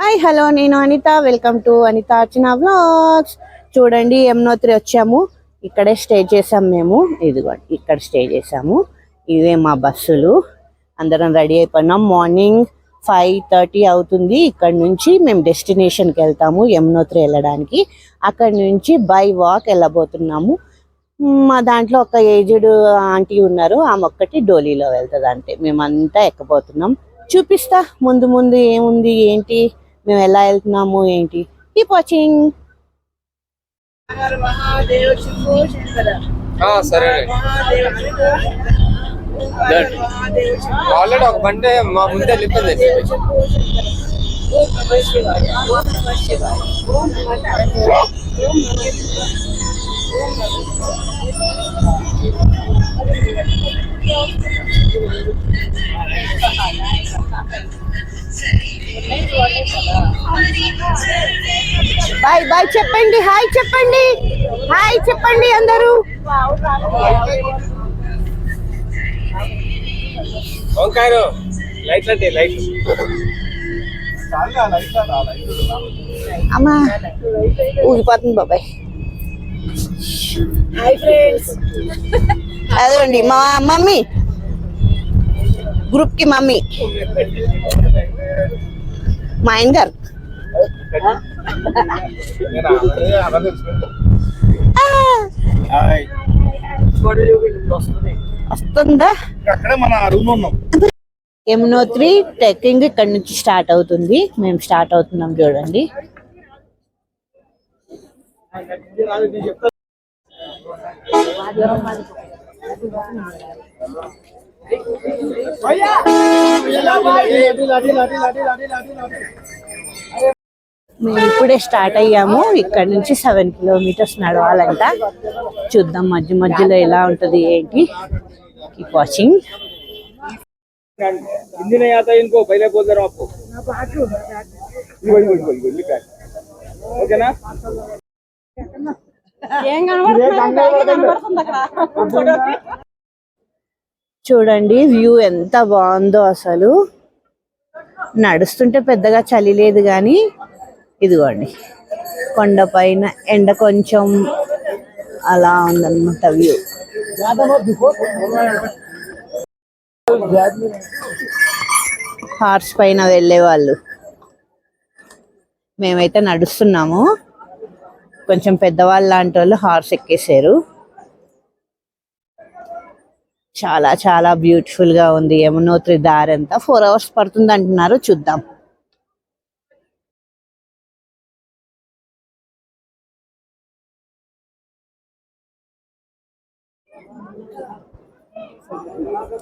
Hi hello నేను Anitha. Welcome to Anitha Archana vlogs. చూడండి యమునోత్రి వచ్చాము. ఇక్కడే స్టే చేసాం మేము. ఇదిగోండి ఇక్కడ స్టే చేసాము ఇవే మా బస్సులు. అందరం రెడీ అయిపోయినాం. మార్నింగ్ ఫైవ్ థర్టీ అవుతుంది. ఇక్కడ నుంచి మేము డెస్టినేషన్కి వెళ్తాము యమునోత్రి వెళ్ళడానికి. అక్కడ నుంచి బై వాక్ వెళ్ళబోతున్నాము. మా దాంట్లో ఒక ఏజ్డ్ ఆంటీ ఉన్నారు. ఆమె ఒక్కటి డోలీలో వెళ్తుంది అంటే మేమంతా ఎక్కబోతున్నాం. చూపిస్తా. ముందు ముందు ఏముంది ఏంటి? మేము ఎలా వెళ్తున్నాము ఏంటి? కీప్ వాచింగ్ సరే ఆల్రెడీ ఒక బండి మా ముందే వెళ్ళిపోయింది బాయ్ బాయ్ చెప్పండి హాయ్ చెప్పండి హాయ్ చెప్పండి అందరూ. వంకాయలు లైట్లు అంటే లైట్లు అమ్మా ఊగిపోతుంది బాబాయ్. అదండి మా మమ్మీ గ్రూప్కి మమ్మీ. మా ఆయన గారు. వస్తుందా అక్కడే త్రీ ట్రెక్కింగ్ ఇక్కడ నుంచి స్టార్ట్ అవుతుంది మేము స్టార్ట్ అవుతున్నాం చూడండి మేము ఇప్పుడే స్టార్ట్ అయ్యాము ఇక్కడ నుంచి సెవెన్ కిలోమీటర్స్ నడవాలంట చూద్దాం మధ్య మధ్యలో ఎలా ఉంటది ఏంటి కీప్ వాచింగ్ हिंदी नहीं आता इनको पहले बोल दे रहा हूँ आपको इनको, इनको, इनको, इनको, लिखा है। ओके ना చూడండి వ్యూ ఎంత బాగుందో అసలు నడుస్తుంటే పెద్దగా చలి లేదు కానీ ఇదిగోండి. కొండ పైన ఎండ కొంచెం అలా ఉందన్నమాట వ్యూ. హార్స్ పైన వెళ్ళే వాళ్ళు. మేమైతే నడుస్తున్నాము. కొంచెం పెద్దవాళ్ళు లాంటి వాళ్ళు హార్స్ ఎక్కేసారు చాలా చాలా బ్యూటిఫుల్గా ఉంది. యమునోత్రి దారి అంతా. ఫోర్ అవర్స్ పడుతుంది అంటున్నారు. చూద్దాం.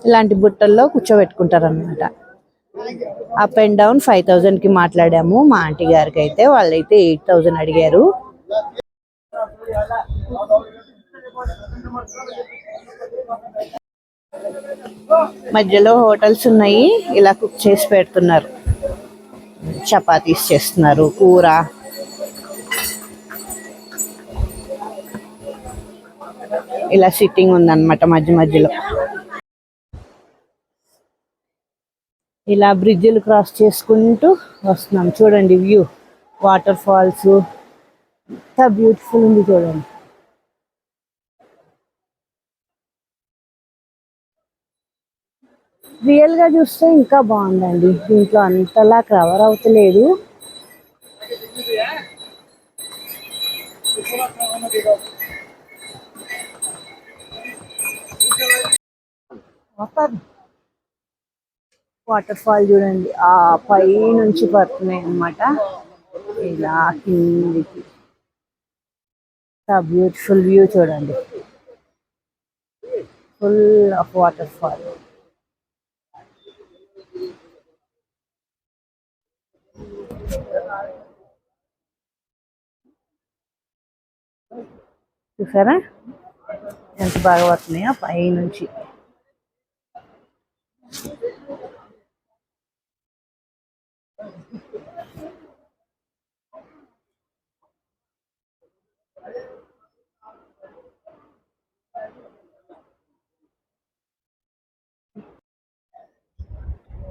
ఇలాంటి బుట్టల్లో కూర్చోబెట్టుకుంటారనమాట అప్ అండ్ డౌన్ ఫైవ్ థౌజండ్కి మాట్లాడాము. మా ఆంటీ గారికి అయితే వాళ్ళైతే ఎయిట్ థౌజండ్ అడిగారు. మధ్యలో హోటల్స్ ఉన్నాయి. ఇలా కుక్ చేసి పెడుతున్నారు. చపాతీస్ చేస్తున్నారు. కూర. ఇలా సిట్టింగ్ ఉందన్నమాట మధ్య మధ్యలో. ఇలా బ్రిడ్జిలు క్రాస్ చేసుకుంటూ వస్తున్నాం. చూడండి వ్యూ వాటర్ ఫాల్స్ ఎంత బ్యూటిఫుల్ ఉంది చూడండి. రియల్గా చూస్తే ఇంకా బాగుందండి. దీంట్లో అంతలా కవర్ అవుతలేదు. వాటర్ ఫాల్ చూడండి ఆ పై నుంచి పడుతున్నాయి అన్నమాట. ఇలా కిందికి. బ్యూటిఫుల్ వ్యూ చూడండి. ఫుల్ ఆఫ్ వాటర్ ఫాల్ చూసారా? ఎంత బాగా పడుతున్నాయో పై నుంచి.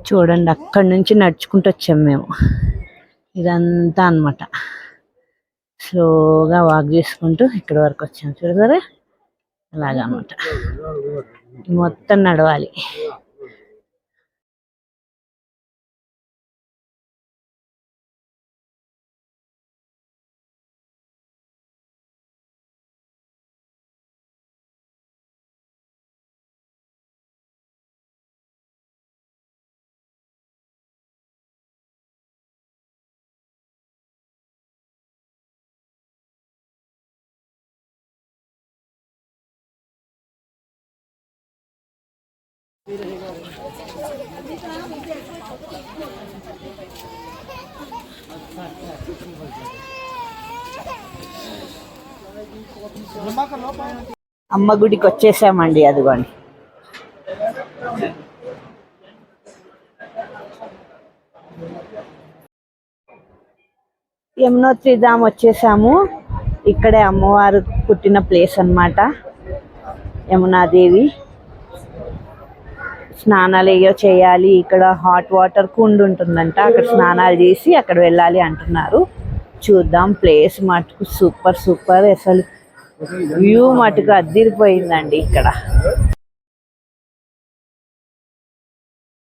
చూడండి అక్కడి నుంచి నడుచుకుంటూ వచ్చాము మేము. ఇదంతా అన్నమాట. స్లోగా వాక్ చేసుకుంటూ ఇక్కడ వరకు వచ్చాం. చూడగలరా? అలాగా అన్నమాట. మొత్తం నడవాలి. అమ్మ గుడికి వచ్చేసామండి అదిగోండి. యమునోత్రి ధామ్ వచ్చేసాము. ఇక్కడే అమ్మవారు పుట్టిన ప్లేస్ అన్నమాట. యమునాదేవి. స్నానాలు ఏయో చేయాలి ఇక్కడ హాట్ వాటర్ కుండు ఉంటుందంట అక్కడ స్నానాలు చేసి అక్కడ వెళ్ళాలి అంటున్నారు. చూద్దాం ప్లేస్ మటుకు సూపర్ సూపర్ అసలు వ్యూ మటుకు అద్దిరిపోయిందండి ఇక్కడ.